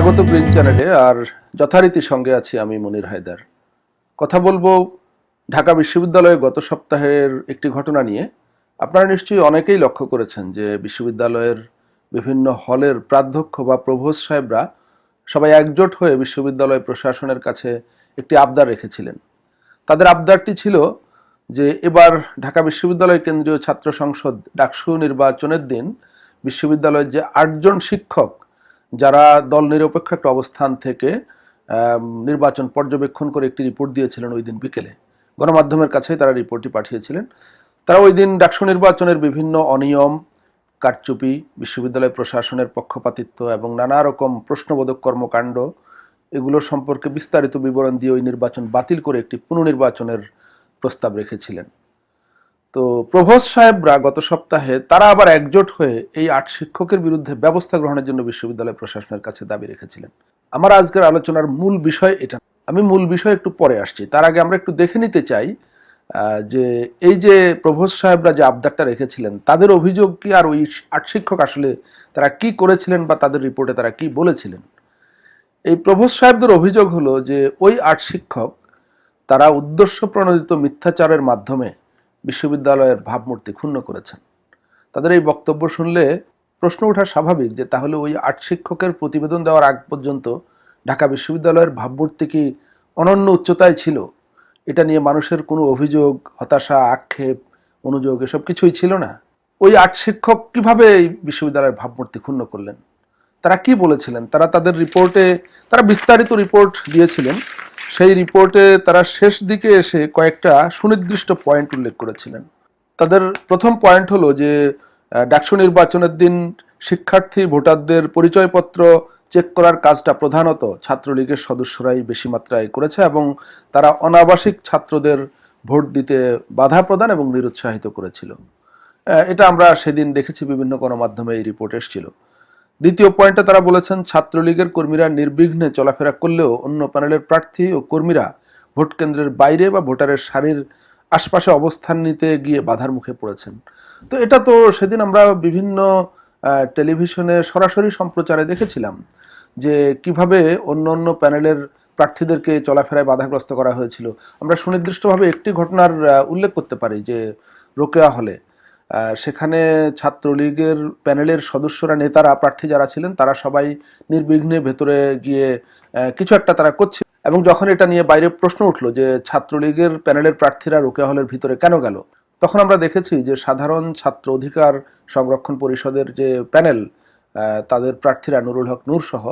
স্বাগত গ্রিন চ্যানেলে, আর যথারীতি সঙ্গে আছি আমি মনির হায়দার। কথা বলব ঢাকা বিশ্ববিদ্যালয়ে গত সপ্তাহের একটি ঘটনা নিয়ে। আপনারা নিশ্চয়ই অনেকেই লক্ষ্য করেছেন যে বিশ্ববিদ্যালয়ের বিভিন্ন হলের প্রাধ্যক্ষ বা প্রভোস্ট সাহেবরা সবাই একজোট হয়ে বিশ্ববিদ্যালয় প্রশাসনের কাছে একটি আবদার রেখেছিলেন। তাদের আবদারটি ছিল যে এবার ঢাকা বিশ্ববিদ্যালয় কেন্দ্রীয় ছাত্র সংসদ ডাকসু নির্বাচনের দিন বিশ্ববিদ্যালয়ের যে আটজন শিক্ষক যারা দল নিরপেক্ষ একটা অবস্থান থেকে নির্বাচন পর্যবেক্ষণ করে একটি রিপোর্ট দিয়েছিলেন ওই দিন বিকেলে। গণমাধ্যমের কাছেই তারা রিপোর্টটি পাঠিয়েছিলেন। তারা ওই দিন ডাকসু নির্বাচনের বিভিন্ন অনিয়ম, কারচুপি, বিশ্ববিদ্যালয় প্রশাসনের পক্ষপাতিত্ব এবং নানা রকম প্রশ্নবোধক কর্মকাণ্ড, এগুলো সম্পর্কে বিস্তারিত বিবরণ দিয়ে ওই নির্বাচন বাতিল করে একটি পুনর্নির্বাচনের প্রস্তাব রেখেছিলেন। তো প্রভোস্ট সাহেবরা গত সপ্তাহে তারা আবার একজোট হয়ে এই আট শিক্ষকের বিরুদ্ধে ব্যবস্থা গ্রহণের জন্য বিশ্ববিদ্যালয় প্রশাসনের কাছে দাবি রেখেছিলেন। আমার আজকের আলোচনার মূল বিষয় এটা। আমি মূল বিষয় একটু পরে আসছি। তার আগে আমরা একটু দেখে নিতে চাই যে এই যে প্রভোস্ট সাহেবরা যে আবদারটা রেখেছিলেন, তাদের অভিযোগ কি আর ওই আট শিক্ষক আসলে তারা কি করেছিলেন বা তাদের রিপোর্টে তারা কি বলেছিলেন? এই প্রভোস্ট সাহেবদের অভিযোগ হলো যে ওই আট শিক্ষক তারা উদ্দেশ্য প্রণোদিত মিথ্যাচারের মাধ্যমে বিশ্ববিদ্যালয়ের ভাবমূর্তি ক্ষুণ্ণ করেছেন। তাদের এই বক্তব্য শুনলে প্রশ্ন ওঠা স্বাভাবিক যে তাহলে ওই আট শিক্ষকের প্রতিবেদন দেওয়ার আগ পর্যন্ত ঢাকা বিশ্ববিদ্যালয়ের ভাবমূর্তি কি অনন্য উচ্চতায় ছিল? এটা নিয়ে মানুষের কোনো অভিযোগ, হতাশা, আক্ষেপ অনুযোগ এসব কিছুই ছিল না। ওই আট শিক্ষক কীভাবে এই বিশ্ববিদ্যালয়ের ভাবমূর্তি ক্ষুণ্ণ করলেন? তারা কি বলেছিলেন? তারা তাদের রিপোর্টে তারা বিস্তারিত রিপোর্ট দিয়েছিলেন। সেই রিপোর্টে তারা শেষ দিকে এসে কয়েকটা সুনির্দিষ্ট পয়েন্ট উল্লেখ করেছিলেন। তাদের প্রথম পয়েন্ট হলো যে ডাকসু নির্বাচনের দিন শিক্ষার্থী, ভোটারদের পরিচয়পত্র চেক করার কাজটা প্রধানত ছাত্রলীগের সদস্যরাই বেশি মাত্রায় করেছে এবং তারা অনাবাসিক ছাত্রদের ভোট দিতে বাধা প্রদান এবং নিরুৎসাহিত করেছিল। এটা আমরা সেদিন দেখেছি বিভিন্ন গণমাধ্যমে এই রিপোর্ট এসেছিল। দ্বিতীয় পয়েন্টে তারা বলেছেন, ছাত্রলীগের কর্মীরা নির্বিঘ্নে চলাফেরা করলেও অন্য প্যানেলের প্রার্থী ও কর্মীরা ভোট কেন্দ্রের বাইরে বা ভোটারের সারির আশপাশে অবস্থান নিতে গিয়ে বাধার মুখে পড়েছেন। তো এটা তো সেদিন আমরা বিভিন্ন টেলিভিশনে সরাসরি সম্প্রচারে দেখেছিলাম যে কীভাবে অন্য অন্য প্যানেলের প্রার্থীদেরকে চলাফেরায় বাধাগ্রস্ত করা হয়েছিল। আমরা সুনির্দিষ্টভাবে একটি ঘটনার উল্লেখ করতে পারি যে রোকেয়া হলে। সেখানে ছাত্রলীগের প্যানেলের সদস্যরা, নেতারা, প্রার্থী যারা ছিলেন, তারা সবাই নির্বিঘ্নে ভেতরে গিয়ে কিছু একটা তারা করছে। এবং যখন এটা নিয়ে বাইরে প্রশ্ন উঠল যে ছাত্রলীগের প্যানেলের প্রার্থীরা রোকেয়া হলের ভিতরে কেন গেল, তখন আমরা দেখেছি যে সাধারণ ছাত্র অধিকার সংরক্ষণ পরিষদের যে প্যানেল তাদের প্রার্থীরা নুরুল হক নূর সহ,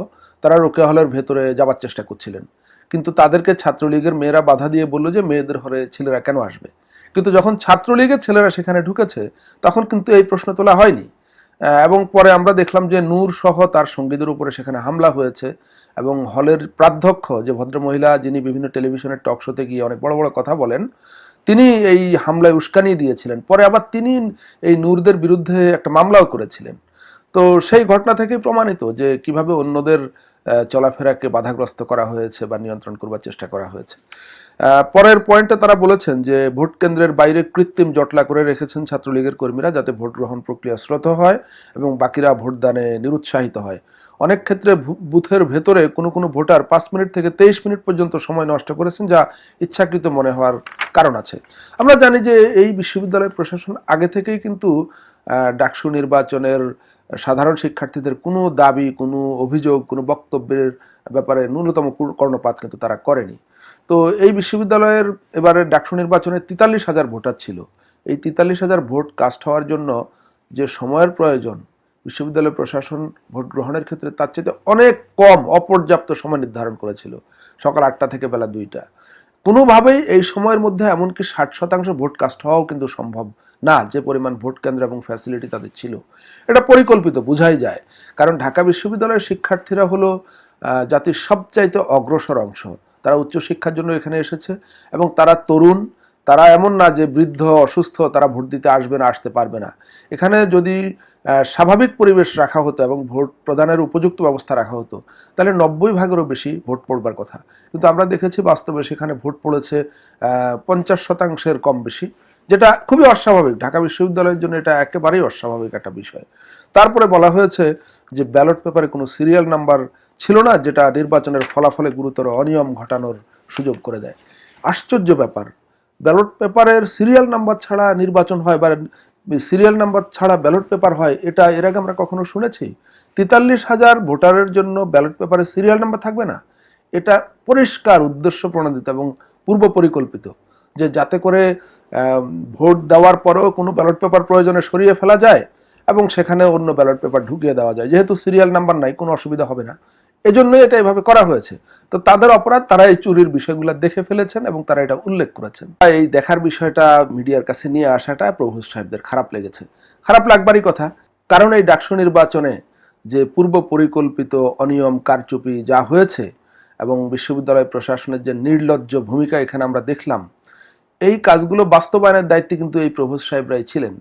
তারা রোকেয়া হলের ভেতরে যাবার চেষ্টা করছিলেন। কিন্তু তাদেরকে ছাত্রলীগের মেয়েরা বাধা দিয়ে বলল যে, মেয়েদের হলে ছেলেরা কেন আসবে? কিন্তু যখন ছাত্রলীগের ছেলেরা সেখানে ঢুকেছে, তখন কিন্তু এই প্রশ্ন তোলা হয়নি। এবং পরে আমরা দেখলাম যে নূর সহ তার সঙ্গীদের উপরে সেখানে হামলা হয়েছে এবং হলের প্রাধ্যক্ষ যে ভদ্রমহিলা যিনি বিভিন্ন টেলিভিশনের টক শোতে গিয়ে অনেক বড় বড় কথা বলেন, তিনি এই হামলায় উস্কানি দিয়েছিলেন। পরে আবার তিনি এই নূরদের বিরুদ্ধে একটা মামলাও করেছিলেন। তো সেই ঘটনা থেকে প্রমাণিত যে কীভাবে অন্যদের চলাফেরাকে বাধাগ্রস্ত করা হয়েছে বা নিয়ন্ত্রণ করবার চেষ্টা করা হয়েছে। পরের পয়েন্টে তারা বলেছেন যে, ভোট কেন্দ্রের বাইরে কৃত্রিম জটলা করে রেখেছেন ছাত্রলীগের কর্মীরা যাতে ভোট গ্রহণ প্রক্রিয়া শ্রত হয় এবং বাকিরা ভোটদানে নিরুৎসাহিত হয়। অনেক ক্ষেত্রে বুথের ভেতরে কোনো কোনো ভোটার পাঁচ মিনিট থেকে তেইশ মিনিট পর্যন্ত সময় নষ্ট করেছেন যা ইচ্ছাকৃত মনে হওয়ার কারণ আছে। আমরা জানি যে এই বিশ্ববিদ্যালয় প্রশাসন আগে থেকেই কিন্তু ডাকসু নির্বাচনের সাধারণ শিক্ষার্থীদের কোনো দাবি, কোনো অভিযোগ, কোনো বক্তব্যের ব্যাপারে ন্যূনতম কর্ণপাত কিন্তু তারা করেনি। তো এই বিশ্ববিদ্যালয়ের এবারে ডাকসু নির্বাচনে তেতাল্লিশ হাজার ভোটার ছিল। এই তেতাল্লিশ হাজার ভোট কাস্ট হওয়ার জন্য যে সময়ের প্রয়োজন, বিশ্ববিদ্যালয় প্রশাসন ভোট গ্রহণের ক্ষেত্রে তার চেয়ে অনেক কম অপর্যাপ্ত সময় নির্ধারণ করেছিল, সকাল আটটা থেকে বেলা দুইটা। কোনোভাবেই এই সময়ের মধ্যে এমনকি ষাট শতাংশ ভোট কাস্ট হওয়াও কিন্তু সম্ভব না, যে পরিমাণ ভোট কেন্দ্র এবং ফ্যাসিলিটি তাদের ছিল। এটা পরিকল্পিত, বোঝাই যায়। কারণ ঢাকা বিশ্ববিদ্যালয়ের শিক্ষার্থীরা হলো জাতির সবচাইতে অগ্রসর অংশ। তারা উচ্চশিক্ষার জন্য এখানে এসেছে এবং তারা তরুণ, তারা এমন না যে বৃদ্ধ, অসুস্থ, তারা ভোট দিতে আসবে না, আসতে পারবে না। এখানে যদি স্বাভাবিক পরিবেশ রাখা হতো এবং ভোট প্রদানের উপযুক্ত ব্যবস্থা রাখা হতো, তাহলে নব্বই ভাগেরও বেশি ভোট পড়বার কথা। কিন্তু আমরা দেখেছি বাস্তবে সেখানে ভোট পড়েছে পঞ্চাশ শতাংশের কম বেশি। যেটা খুবই অস্বাভাবিক। ঢাকা বিশ্ববিদ্যালয়ের জন্য এটা একেবারেই অস্বাভাবিক একটা বিষয়। তারপরে বলা হয়েছে যে ব্যালট পেপারে কোনো সিরিয়াল নাম্বার ছিল না, যেটা নির্বাচনের ফলাফলে গুরুতর অনিয়ম ঘটানোর সুযোগ করে দেয়। আশ্চর্য ব্যাপার। ব্যালট পেপারের সিরিয়াল নাম্বার ছাড়া নির্বাচন হয় বা সিরিয়াল নাম্বার ছাড়া ব্যালট পেপার হয়, এটা এর আগে আমরা কখনো শুনেছি? তেতাল্লিশ হাজার ভোটারের জন্য ব্যালট পেপারে সিরিয়াল নাম্বার থাকবে না? এটা পরিষ্কার উদ্দেশ্য প্রণোদিত এবং পূর্ব পরিকল্পিত যে যাতে করে ভোট দেওয়ার পরেও কোনো ব্যালট পেপার প্রয়োজনে সরিয়ে ফেলা যায় এবং সেখানে অন্য ব্যালট পেপার ঢুকিয়ে দেওয়া যায়। যেহেতু সিরিয়াল নাম্বার নাই, কোনো অসুবিধা হবে না। এজন্যই এটা এভাবে করা হয়েছে। তো তাদের অপরাধ, তারা এই চুরির বিষয়গুলো দেখে ফেলেছেন এবং তারা এটা উল্লেখ করেছেন। এই দেখার বিষয়টা মিডিয়ার কাছে নিয়ে আসাটা প্রভু সাহেবদের খারাপ লেগেছে। খারাপ লাগবারই কথা। কারণ এই ডাকসু নির্বাচনে যে পূর্ব পরিকল্পিত অনিয়ম, কারচুপি যা হয়েছে এবং বিশ্ববিদ্যালয় প্রশাসনের যে নির্লজ্জ ভূমিকা এখানে আমরা দেখলাম এই কাজগুলো বাস্তবায়নের দায়িত্বে কিন্তু এই প্রভোজ সাহেবরাই ছিলেন।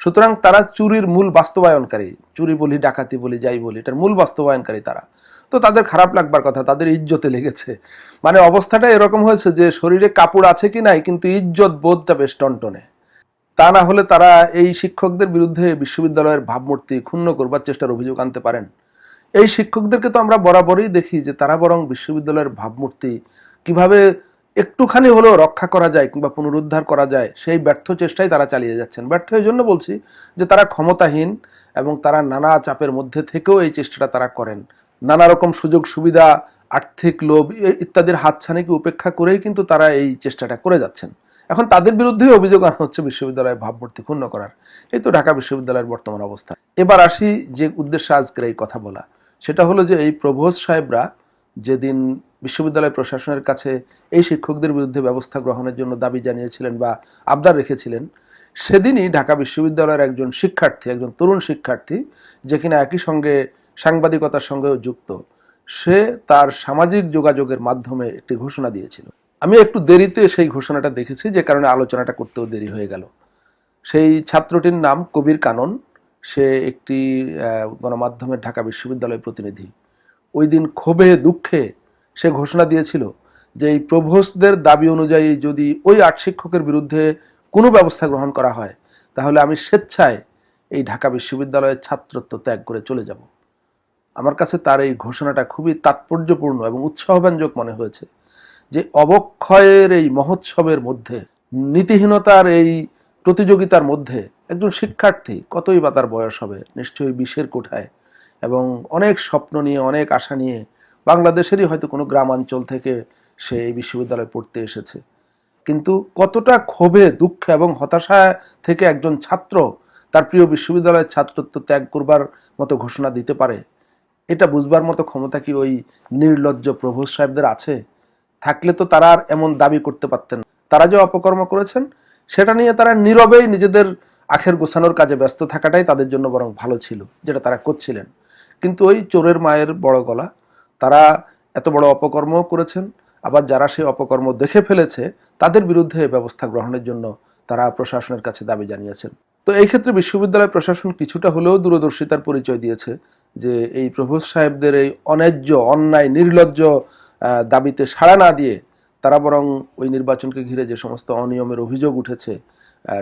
সুতরাং তারা চুরির মূল বাস্তবায়নকারী, চুরি বলি, ডাকাতি বলি, যাই বলি, এটার মূল বাস্তবায়নকারী তারা। তো তাদের খারাপ লাগবার কথা, তাদের ইজ্জতে লেগেছে। মানে অবস্থাটা এরকম হয়েছে যে শরীরে কাপড় আছে কি নাই, কিন্তু ইজ্জত বোধটা বেশ টনটনে। তা না হলে তারা এই শিক্ষকদের বিরুদ্ধে বিশ্ববিদ্যালয়ের ভাবমূর্তি ক্ষুণ্ণ করবার চেষ্টার অভিযোগ আনতে পারেন। এই শিক্ষকদেরকে তো আমরা বরাবরই দেখি যে তারা বরং বিশ্ববিদ্যালয়ের ভাবমূর্তি কীভাবে একটুখানি হলেও রক্ষা করা যায় কিংবা পুনরুদ্ধার করা যায়, সেই ব্যর্থ চেষ্টাই তারা চালিয়ে যাচ্ছেন। ব্যর্থ এই জন্য বলছি যে তারা ক্ষমতাহীন এবং তারা নানা চাপের মধ্যে থেকেও এই চেষ্টাটা তারা করেন। নানা রকম সুযোগ সুবিধা, আর্থিক লোভ ইত্যাদির হাতছানিকে উপেক্ষা করেই কিন্তু তারা এই চেষ্টাটা করে যাচ্ছেন। এখন তাদের বিরুদ্ধেই অভিযোগ আনা হচ্ছে বিশ্ববিদ্যালয়ের ভাবমূর্তি ক্ষুণ্ণ করার। এই তো ঢাকা বিশ্ববিদ্যালয়ের বর্তমান অবস্থা। এবার আসি যে উদ্দেশ্যে আজকের এই কথা বলা। সেটা হলো যে এই প্রভোজ সাহেবরা যেদিন বিশ্ববিদ্যালয় প্রশাসনের কাছে এই শিক্ষকদের বিরুদ্ধে ব্যবস্থা গ্রহণের জন্য দাবি জানিয়েছিলেন বা আবদার রেখেছিলেন। সেদিনই ঢাকা বিশ্ববিদ্যালয়ের একজন শিক্ষার্থী, একজন তরুণ শিক্ষার্থী যে কিনা একই সঙ্গে সাংবাদিকতার সঙ্গেও যুক্ত, সে তার সামাজিক যোগাযোগের মাধ্যমে একটি ঘোষণা দিয়েছিল। আমি একটু দেরিতে সেই ঘোষণাটা দেখেছি, যে কারণে আলোচনাটা করতেও দেরি হয়ে গেল। সেই ছাত্রটির নাম কবির কানন। সে একটি গণমাধ্যমের ঢাকা বিশ্ববিদ্যালয় প্রতিনিধি। ওই দিন ক্ষোভে, দুঃখে সে ঘোষণা দিয়েছিল যে এই প্রভোস্টদের দাবি অনুযায়ী যদি ওই আট শিক্ষকের বিরুদ্ধে কোনো ব্যবস্থা গ্রহণ করা হয়, তাহলে আমি স্বেচ্ছায় এই ঢাকা বিশ্ববিদ্যালয়ের ছাত্রত্ব ত্যাগ করে চলে যাব। আমার কাছে তার এই ঘোষণাটা খুবই তাৎপর্যপূর্ণ এবং উৎসাহব্যঞ্জক মনে হয়েছে যে অবক্ষয়ের এই মহোৎসবের মধ্যে, নীতিহীনতার এই প্রতিযোগিতার মধ্যে একজন শিক্ষার্থী কতই বা তার বয়স হবে, নিশ্চয়ই বিশের কোঠায় এবং অনেক স্বপ্ন নিয়ে, অনেক আশা নিয়ে বাংলাদেশেরই হয়তো কোনো গ্রামাঞ্চল থেকে সে এই বিশ্ববিদ্যালয়ে পড়তে এসেছে। কিন্তু কতটা ক্ষোভে, দুঃখে এবং হতাশা থেকে একজন ছাত্র তার প্রিয় বিশ্ববিদ্যালয়ের ছাত্রত্ব ত্যাগ করবার মতো ঘোষণা দিতে পারে, এটা বুঝবার মতো ক্ষমতা কি ওই নির্লজ্জ প্রভু সাহেবদের আছে? থাকলে তো তারা আর এমন দাবি করতে পারতেন তারা যে অপকর্ম করেছেন, সেটা নিয়ে তারা নীরবেই নিজেদের আখের গোছানোর কাজে ব্যস্ত থাকাটাই তাদের জন্য বরং ভালো ছিল, যেটা তারা করছিলেন। কিন্তু ওই চোরের মায়ের বড় গলা তারা এত বড় অপকর্মও করেছেন, আবার যারা সেই অপকর্ম দেখে ফেলেছে, তাদের বিরুদ্ধে ব্যবস্থা গ্রহণের জন্য তারা প্রশাসনের কাছে দাবি জানিয়েছেন। তো এই ক্ষেত্রে বিশ্ববিদ্যালয় প্রশাসন কিছুটা হলেও দূরদর্শিতার পরিচয় দিয়েছে যে এই প্রভোজ সাহেবদের এই অন্যায্য, অন্যায়, নির্লজ্জ দাবিতে সাড়া না দিয়ে তারা বরং ওই নির্বাচনকে ঘিরে যে সমস্ত অনিয়মের অভিযোগ উঠেছে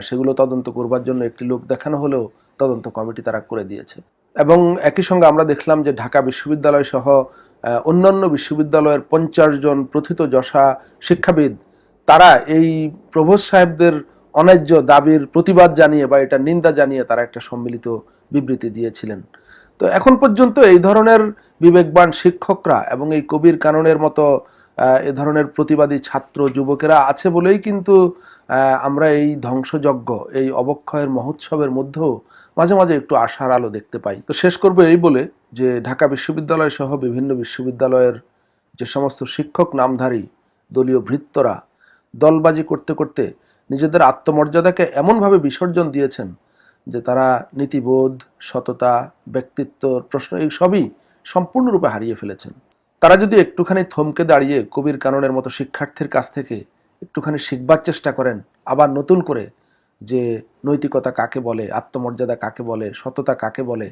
সেগুলো তদন্ত করবার জন্য একটি লোক দেখানো হলেও তদন্ত কমিটি তারা করে দিয়েছে। এবং একই সঙ্গে আমরা দেখলাম যে ঢাকা বিশ্ববিদ্যালয় সহ অন্যান্য বিশ্ববিদ্যালয়ের পঞ্চাশ জন প্রথিত যশা শিক্ষাবিদ, তারা এই প্রভোজ সাহেবদের অন্যায্য দাবির প্রতিবাদ জানিয়ে বা এটা নিন্দা জানিয়ে তারা একটা সম্মিলিত বিবৃতি দিয়েছিলেন। তো এখন পর্যন্ত এই ধরনের বিবেকবান শিক্ষকরা এবং এই কবির কাননের মতো এ ধরনের প্রতিবাদী ছাত্র যুবকেরা আছে বলেই কিন্তু আমরা এই ধ্বংসযজ্ঞ, এই অবক্ষয়ের মহোৎসবের মধ্যেও মাঝে মাঝে একটু আশার আলো দেখতে পাই। তো শেষ করব এই বলে যে ঢাকা বিশ্ববিদ্যালয় সহ বিভিন্ন বিশ্ববিদ্যালয়ের যে সমস্ত শিক্ষক, নামধারী, দলীয় ভৃত্যরা দলবাজি করতে করতে নিজেদের আত্মমর্যাদাকে এমনভাবে বিসর্জন দিয়েছেন যে তারা নীতিবোধ, সততা ব্যক্তিত্বর প্রশ্ন এই সবই সম্পূর্ণরূপে হারিয়ে ফেলেছেন। তারা যদি একটুখানি থমকে দাঁড়িয়ে কবির কাননের মতো শিক্ষার্থীর কাছ থেকে একটুখানি শিখবার চেষ্টা করেন, আবার নতুন করে যে নৈতিকতা কাকে বলে, আত্মমর্যাদা কাকে বলে, সততা কাকে বলে,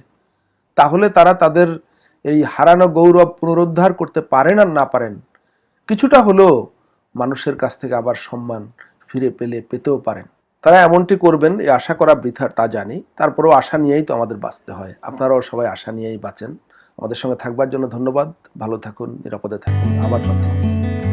তাহলে তারা তাদের এই হারানো গৌরব পুনরুদ্ধার করতে পারেন আর না পারেন, কিছুটা হলেও মানুষের কাছ থেকে আবার সম্মান ফিরে পেলে, পেতেও পারেন। তারা এমনটি করবেন, এই আশা করা বৃথার তা জানি, তারপরেও আশা নিয়েই তো আমাদের বাঁচতে হয়। আপনারাও সবাই আশা নিয়েই বাঁচেন। আমাদের সঙ্গে থাকবার জন্য ধন্যবাদ। ভালো থাকুন, নিরাপদে থাকুন। আবার কথা।